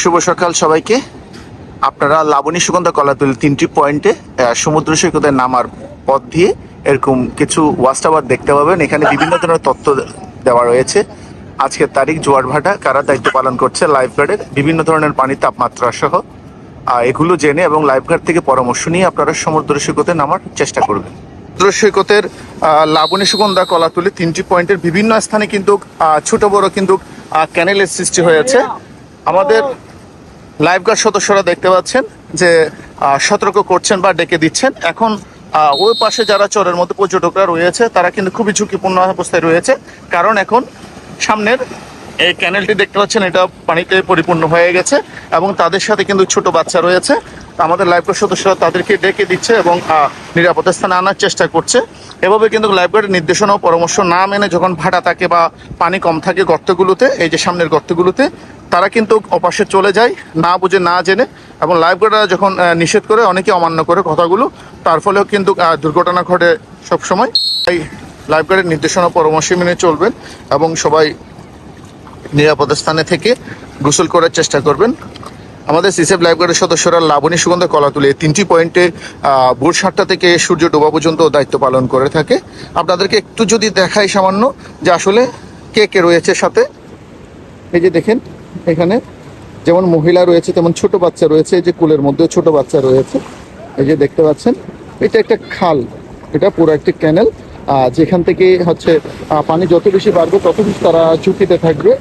শুভ সকাল সবাইকে। আপনারা লাবণী সুগন্ধা কলাতুল তিনটি পয়েন্টে সমুদ্র সৈকতে নামার পথ দিয়ে এরকম কিছু ওয়াচ টাওয়ার দেখতে পাবেন। এখানে বিভিন্ন ধরনের তথ্য দেওয়া রয়েছে। আজকের তারিখ জোয়ার ভাটা, কারা দায়িত্ব পালন করছে লাইফ গার্ডের বিভিন্ন ধরনের পানির তাপমাত্রা সহ এগুলো জেনে এবং লাইফ গার্ড থেকে পরামর্শ নিয়ে আপনারা সমুদ্র সৈকতে নামার চেষ্টা করবেন। সমুদ্র সৈকতের লাবণী সুগন্ধা কলাতুলি তিনটি পয়েন্টের বিভিন্ন স্থানে কিন্তু ছোট বড় কিন্তু ক্যানেলের সৃষ্টি হয়েছে। আমাদের লাইফ গার্ড সদস্যরা দেখতে পাচ্ছেন যে সতর্ক করছেন বা ডেকে দিচ্ছেন। এখন ওই পাশে যারা চরের মধ্যে পর্যটকরা রয়েছে, তারা কিন্তু খুবই ঝুঁকিপূর্ণ অবস্থায় রয়েছে। কারণ এখন সামনের এই ক্যানেলটি দেখতে পাচ্ছেন, এটা পানিতে পরিপূর্ণ হয়ে গেছে এবং তাদের সাথে কিন্তু ছোট বাচ্চা রয়েছে। আমাদের লাইফ গার্ড সদস্যরা তাদেরকে ডেকে দিচ্ছে এবং নিরাপদ স্থানে আনার চেষ্টা করছে। এভাবে কিন্তু লাইফ গার্ডের নির্দেশনা ও পরামর্শ না মেনে যখন ভাটা থাকে বা পানি কম থাকে গর্তগুলোতে, এই যে সামনের গর্তগুলোতে, তারা কিন্তু অপাশে চলে যায়, না বুঝে না জেনে, এবং লাইফ গার্ডরা যখন নিষেধ করে অনেকে অমান্য করে কথাগুলো, তার ফলেও কিন্তু দুর্ঘটনা ঘটে সবসময়। এই লাইফ গার্ডের নির্দেশনা পরামর্শ মেনে চলবেন এবং সবাই নিরাপদ স্থানে থেকে গোসল করার চেষ্টা করবেন। আমাদের সিসেফ লাইফ গার্ডের সদস্যরা লাবণী সুগন্ধ কলাতুলি এই তিনটি পয়েন্টে ভোর সাতটা থেকে সূর্য ডোবা পর্যন্ত দায়িত্ব পালন করে থাকে। আপনাদেরকে একটু যদি দেখাই সামান্য যে আসলে কে কে রয়েছে সাথে। এই যে দেখেন, এখানে যেমন মহিলা রয়েছে, তেমন ছোট বাচ্চা রয়েছে, এই যে কুলের মধ্যে ছোট বাচ্চা রয়েছে। এই যে দেখতে পাচ্ছেন, এটা একটা খাল, এটা পুরো একটি ক্যানেল যেখান থেকে হচ্ছে পানি যত বেশি বাড়বে তত বেশি তারা ঝুঁকিতে থাকবে।